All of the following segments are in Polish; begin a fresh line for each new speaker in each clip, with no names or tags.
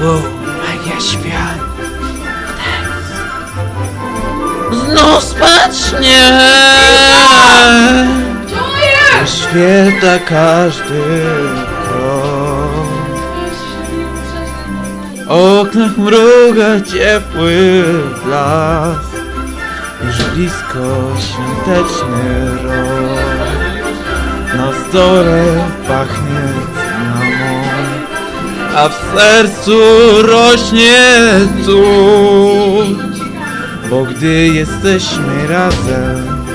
Wow, magia świąt. Znów spacznie!
Ona jest?
Święta każdy krok. W oknach mruga ciepły blask. Już blisko świąteczny rok. Na stole pachnie a w sercu rośnie cud. Bo gdy jesteśmy razem,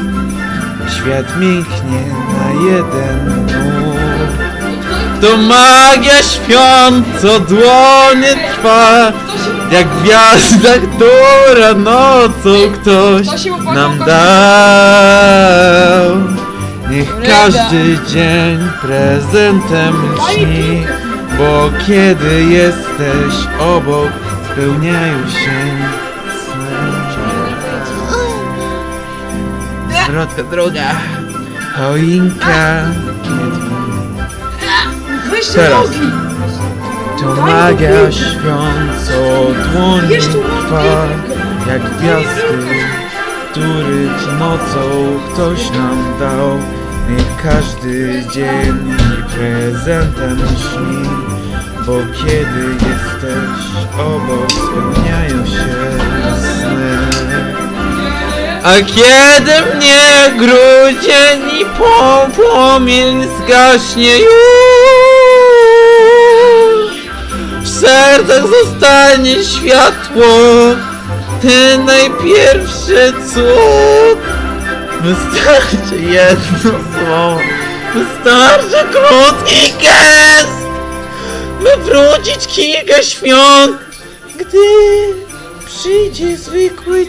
świat mięknie na jeden nóg. To magia świąt, co dłonie trwa, jak gwiazda, która nocą ktoś nam dał. Niech każdy dzień prezentem śni, bo kiedy jesteś obok, spełniają się sny. Zwrotka droga, choinka,
Weź te
Teraz.
nogi!
to magia
mi
świąt, co dłoni
Wiesz, tu
trwa, jak gwiazdy, których nocą ktoś nam dał. Niech każdy dzień prezentem śni, bo kiedy jesteś obok, spełniają się sny. A kiedy mnie grudzień i płomień zgaśnie już W sercach zostanie światło Ten najpierwszy cud Wystarczy jedno słowo Wystarczy krótki gest By wrócić kilka świąt. Gdy przyjdzie zwykły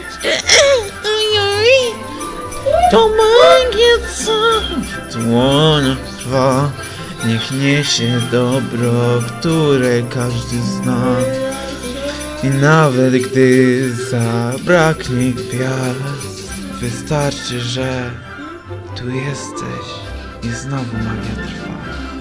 Ojoj To magia co w dłoniach trwa Niech niesie dobro, które każdy zna. I nawet gdy zabraknie gwiazd Wystarczy, że tu jesteś i znowu magia trwa